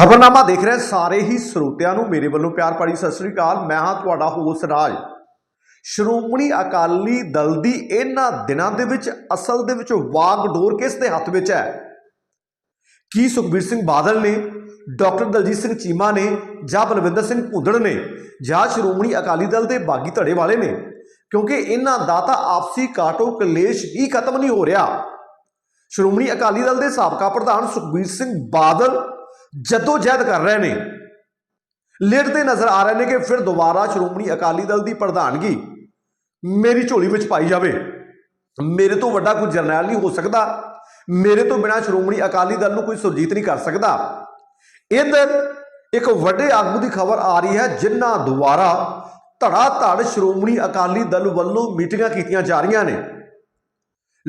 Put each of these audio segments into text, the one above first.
ਖਬਰਨਾਮਾ ਦੇਖ ਰਹੇ ਸਾਰੇ ਹੀ ਸਰੋਤਿਆਂ ਨੂੰ ਮੇਰੇ ਵੱਲੋਂ ਪਿਆਰ ਭਰੀ ਸਤਿ ਸ੍ਰੀ ਅਕਾਲ। ਮੈਂ ਹਾਂ ਤੁਹਾਡਾ ਹੋਸ ਰਾਜ। ਸ਼੍ਰੋਮਣੀ ਅਕਾਲੀ ਦਲ ਦੀ ਇਹਨਾਂ ਦਿਨਾਂ ਦੇ ਵਿੱਚ, ਅਸਲ ਦੇ ਵਿੱਚ ਵਾਗਡੋਰ ਕਿਸ ਦੇ ਹੱਥ ਵਿੱਚ ਹੈ? ਕੀ ਸੁਖਬੀਰ ਸਿੰਘ ਬਾਦਲ ਨੇ, ਡਾਕਟਰ ਦਲਜੀਤ ਸਿੰਘ ਚੀਮਾ ਨੇ ਜਾਂ ਬਲਵਿੰਦਰ ਸਿੰਘ ਭੁੰਦੜ ਨੇ ਜਾਂ ਸ਼੍ਰੋਮਣੀ ਅਕਾਲੀ ਦਲ ਦੇ ਬਾਗੀ ਧੜੇ ਵਾਲੇ ਨੇ? ਕਿਉਂਕਿ ਇਹਨਾਂ ਦਾ ਤਾਂ ਆਪਸੀ ਕਾਟੋ ਕਲੇਸ਼ ਹੀ ਖਤਮ ਨਹੀਂ ਹੋ ਰਿਹਾ। ਸ਼੍ਰੋਮਣੀ ਅਕਾਲੀ ਦਲ ਦੇ ਸਾਬਕਾ ਪ੍ਰਧਾਨ ਸੁਖਬੀਰ ਸਿੰਘ ਬਾਦਲ ਜਦੋ ਜਹਿਦ ਕਰ ਰਹੇ ਨੇ। ਲੇਟਦੇ ਨਜ਼ਰ ਆ ਰਹੇ ਨੇ ਕਿ ਫਿਰ ਦੁਬਾਰਾ ਸ਼੍ਰੋਮਣੀ ਅਕਾਲੀ ਦਲ ਦੀ ਪ੍ਰਧਾਨਗੀ ਮੇਰੀ ਝੋਲੀ ਵਿੱਚ ਪਾਈ ਜਾਵੇ। ਮੇਰੇ ਤੋਂ ਵੱਡਾ ਕੋਈ ਜਰਨੈਲ ਨਹੀਂ ਹੋ ਸਕਦਾ। ਮੇਰੇ ਤੋਂ ਬਿਨਾ ਸ਼੍ਰੋਮਣੀ ਅਕਾਲੀ ਦਲ ਨੂੰ ਕੋਈ ਸੁਰਜੀਤ ਨਹੀਂ ਕਰ ਸਕਦਾ। ਇਧਰ ਇੱਕ ਵੱਡੇ ਆਗੂ ਦੀ ਖਬਰ ਆ ਰਹੀ ਹੈ, ਜਿਨ੍ਹਾਂ ਦੁਆਰਾ ਧੜਾ ਧੜ ਸ਼੍ਰੋਮਣੀ ਅਕਾਲੀ ਦਲ ਵੱਲੋਂ ਮੀਟਿੰਗਾਂ ਕੀਤੀਆਂ ਜਾ ਰਹੀਆਂ ਨੇ।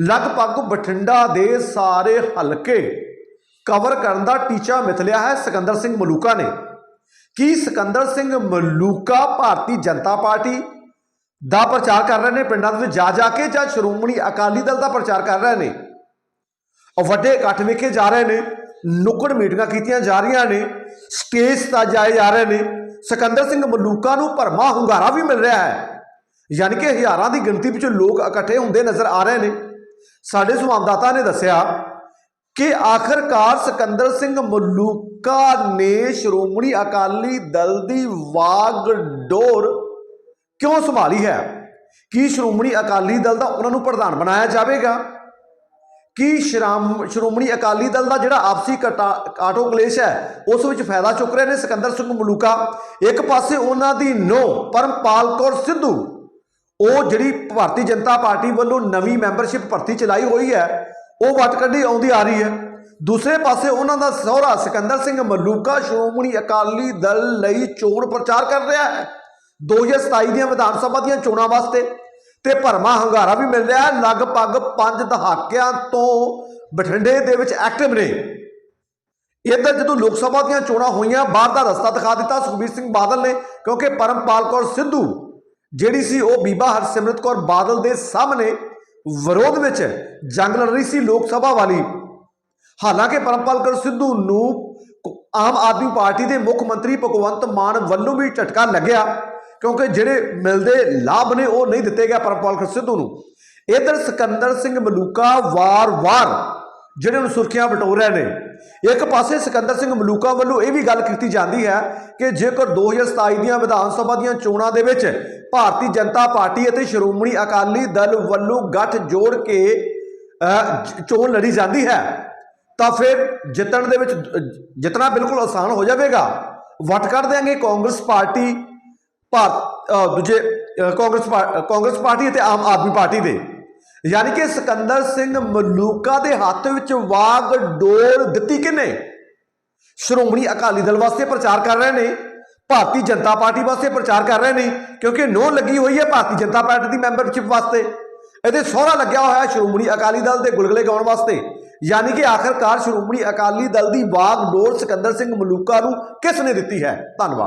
ਲਗਭਗ ਬਠਿੰਡਾ ਦੇ ਸਾਰੇ ਹਲਕੇ ਕਵਰ ਕਰਨ ਦਾ ਟੀਚਾ ਮਿਥ ਲਿਆ ਹੈ ਸਿਕੰਦਰ ਸਿੰਘ ਮਲੂਕਾ ਨੇ। ਕੀ ਸਿਕੰਦਰ ਸਿੰਘ ਮਲੂਕਾ ਭਾਰਤੀ ਜਨਤਾ ਪਾਰਟੀ ਦਾ ਪ੍ਰਚਾਰ ਕਰ ਰਹੇ ਨੇ? ਪਿੰਡਾਂ ਦੇ ਵਿੱਚ ਜਾ ਜਾ ਕੇ ਜਾਂ ਸ਼੍ਰੋਮਣੀ ਅਕਾਲੀ ਦਲ ਦਾ ਪ੍ਰਚਾਰ ਕਰ ਰਹੇ ਨੇ? ਉਹ ਵੱਡੇ ਇਕੱਠ ਵੇਖੇ ਜਾ ਰਹੇ ਨੇ, ਨੁੱਕੜ ਮੀਟਿੰਗਾਂ ਕੀਤੀਆਂ ਜਾ ਰਹੀਆਂ ਨੇ, ਸਟੇਜ ਤਾਂ ਜਾਏ ਜਾ ਰਹੇ ਨੇ। ਸਿਕੰਦਰ ਸਿੰਘ ਮਲੂਕਾ ਨੂੰ ਭਰਮਾ ਹੁੰਗਾਰਾ ਵੀ ਮਿਲ ਰਿਹਾ ਹੈ। ਯਾਨੀ ਕਿ ਹਜ਼ਾਰਾਂ ਦੀ ਗਿਣਤੀ ਵਿੱਚ ਲੋਕ ਇਕੱਠੇ ਹੁੰਦੇ ਨਜ਼ਰ ਆ ਰਹੇ ਨੇ। ਸਾਡੇ ਸੰਵਾਦਦਾਤਾ ਨੇ ਦੱਸਿਆ ਕਿ ਆਖਰਕਾਰ ਸਿਕੰਦਰ ਸਿੰਘ ਮਲੂਕਾ ਨੇ ਸ਼੍ਰੋਮਣੀ ਅਕਾਲੀ ਦਲ ਦੀ ਵਾਗਡੋਰ ਕਿਉਂ ਸੰਭਾਲੀ ਹੈ? ਕੀ ਸ਼੍ਰੋਮਣੀ ਅਕਾਲੀ ਦਲ ਦਾ ਉਹਨਾਂ ਨੂੰ ਪ੍ਰਧਾਨ ਬਣਾਇਆ ਜਾਵੇਗਾ? ਕੀ ਸ਼੍ਰਾਮ, ਸ਼੍ਰੋਮਣੀ ਅਕਾਲੀ ਦਲ ਦਾ ਜਿਹੜਾ ਆਪਸੀ ਕਟਾ- ਕਾਟੋ ਕਲੇਸ਼ ਹੈ, ਉਸ ਵਿੱਚ ਫਾਇਦਾ ਚੁੱਕ ਰਹੇ ਨੇ ਸਿਕੰਦਰ ਸਿੰਘ ਮਲੂਕਾ? ਇੱਕ ਪਾਸੇ ਉਹਨਾਂ ਦੀ ਨੋ ਪਰਮਪਾਲ ਕੌਰ ਸਿੱਧੂ, ਉਹ ਜਿਹੜੀ ਭਾਰਤੀ ਜਨਤਾ ਪਾਰਟੀ ਵੱਲੋਂ ਨਵੀਂ ਮੈਂਬਰਸ਼ਿਪ ਭਰਤੀ ਚਲਾਈ ਹੋਈ ਹੈ ਉਹ ਵਟ ਕੱਢੀ ਆਉਂਦੀ ਆ ਰਹੀ ਹੈ। ਦੂਸਰੇ ਪਾਸੇ ਉਹਨਾਂ ਦਾ ਸਹੁਰਾ ਸਿਕੰਦਰ ਸਿੰਘ ਮਲੂਕਾ ਸ਼੍ਰੋਮਣੀ ਅਕਾਲੀ ਦਲ ਲਈ ਚੋਣ ਪ੍ਰਚਾਰ ਕਰ ਰਿਹਾ ਹੈ। 2027 ਦੀਆਂ ਵਿਧਾਨ ਸਭਾ ਦੀਆਂ ਚੋਣਾਂ ਵਾਸਤੇ ਤੇ ਭਰਮਾ ਹੰਗਾਰਾ ਵੀ ਮਿਲ ਰਿਹਾ ਹੈ। ਲਗਭਗ 5 ਦਹਾਕਿਆਂ ਤੋਂ ਬਠਿੰਡੇ ਦੇ ਵਿੱਚ ਐਕਟਿਵ ਨੇ। ਇੱਧਰ ਜਦੋਂ ਲੋਕ ਸਭਾ ਦੀਆਂ ਚੋਣਾਂ ਹੋਈਆਂ, ਬਾਹਰ ਦਾ ਰਸਤਾ ਦਿਖਾ ਦਿੱਤਾ। ਸੁਖਬੀਰ ਸਿੰਘ ਬਾਦਲ ਨੇ, ਕਿਉਂਕਿ ਪਰਮਪਾਲ ਕੌਰ ਸਿੱਧੂ, ਜਿਹੜੀ ਸੀ ਉਹ ਬੀਬਾ ਹਰਸਿਮਰਤ ਕੌਰ ਬਾਦਲ ਦੇ ਸਾਹਮਣੇ ਵਿਰੋਧ ਵਿੱਚ ਜੰਗ ਲੜ ਰਹੀ ਸੀ ਲੋਕ ਸਭਾ ਵਾਲੀ। ਹਾਲਾਂਕਿ ਪਰਮਪਾਲ ਕੌਰ ਸਿੱਧੂ ਨੂੰ ਆਮ ਆਦਮੀ ਪਾਰਟੀ ਦੇ ਮੁੱਖ ਮੰਤਰੀ ਭਗਵੰਤ ਮਾਨ ਵੱਲੋਂ ਵੀ ਝਟਕਾ ਲੱਗਿਆ, ਕਿਉਂਕਿ ਜਿਹੜੇ ਮਿਲਦੇ ਲਾਭ ਨੇ ਉਹ ਨਹੀਂ ਦਿੱਤੇ ਗਏ ਪਰਮਪਾਲ ਕੌਰ ਸਿੱਧੂ ਨੂੰ। ਇਧਰ ਸਿਕੰਦਰ ਸਿੰਘ ਮਲੂਕਾ ਵਾਰ-ਵਾਰ ਜਿਹੜੇ ਨੂੰ ਸੁਰਖੀਆਂ ਬਟੋਰ ਰਹੇ ਨੇ ਇੱਕ ਪਾਸੇ ਸਿਕੰਦਰ ਸਿੰਘ ਮਲੂਕਾ ਵੱਲੋਂ ਇਹ ਵੀ ਗੱਲ ਕੀਤੀ ਜਾਂਦੀ ਹੈ ਕਿ ਜੇਕਰ 2027 ਦੀਆਂ ਵਿਧਾਨ ਸਭਾ ਦੀਆਂ ਚੋਣਾਂ ਦੇ ਵਿੱਚ ਭਾਰਤੀ ਜਨਤਾ ਪਾਰਟੀ ਅਤੇ ਸ਼੍ਰੋਮਣੀ ਅਕਾਲੀ ਦਲ ਵੱਲੋਂ ਗੱਠ ਜੋੜ ਕੇ ਚੋਣ ਲੜੀ ਜਾਂਦੀ ਹੈ, ਤਾਂ ਫਿਰ ਜਿੱਤਣ ਦੇ ਵਿੱਚ ਜਿੱਤਣਾ ਬਿਲਕੁਲ ਆਸਾਨ ਹੋ ਜਾਵੇਗਾ। ਵਟ ਕਰ ਦੇਾਂਗੇ ਕਾਂਗਰਸ ਪਾਰਟੀ ਭਾਰਤ ਦੂਜੇ ਕਾਂਗਰਸ ਕਾਂਗਰਸ ਪਾਰਟੀ ਅਤੇ ਆਮ ਆਦਮੀ ਪਾਰਟੀ ਦੇ। ਯਾਨੀ ਕਿ ਸਿਕੰਦਰ ਸਿੰਘ ਮਲੂਕਾ ਦੇ ਹੱਥ ਵਿੱਚ ਵਾਗ ਡੋਰ ਦਿੱਤੀ ਕਿਨੇ ਸ਼੍ਰੋਮਣੀ ਅਕਾਲੀ ਦਲ ਵਾਸਤੇ ਪ੍ਰਚਾਰ ਕਰ ਰਹੇ ਨੇ, ਭਾਰਤੀ ਜਨਤਾ ਪਾਰਟੀ ਵਾਸਤੇ ਪ੍ਰਚਾਰ ਕਰ ਰਹੇ ਨੇ, ਕਿਉਂਕਿ ਨੋ ਲੱਗੀ ਹੋਈ ਹੈ ਭਾਰਤੀ ਜਨਤਾ ਪਾਰਟੀ ਦੀ ਮੈਂਬਰਸ਼ਿਪ ਵਾਸਤੇ। ਇਹਦੇ ਸਹੁਰਾ ਲੱਗਿਆ ਹੋਇਆ ਸ਼੍ਰੋਮਣੀ ਅਕਾਲੀ ਦਲ ਦੇ ਗੁਲਗਲੇ ਗਾਉਣ ਵਾਸਤੇ। ਯਾਨੀ ਕਿ ਆਖਰਕਾਰ ਸ਼੍ਰੋਮਣੀ ਅਕਾਲੀ ਦਲ ਦੀ ਵਾਗ ਡੋਰ ਸਿਕੰਦਰ ਸਿੰਘ ਮਲੂਕਾ ਨੂੰ ਕਿਸ ਨੇ ਦਿੱਤੀ ਹੈ? ਧੰਨਵਾਦ।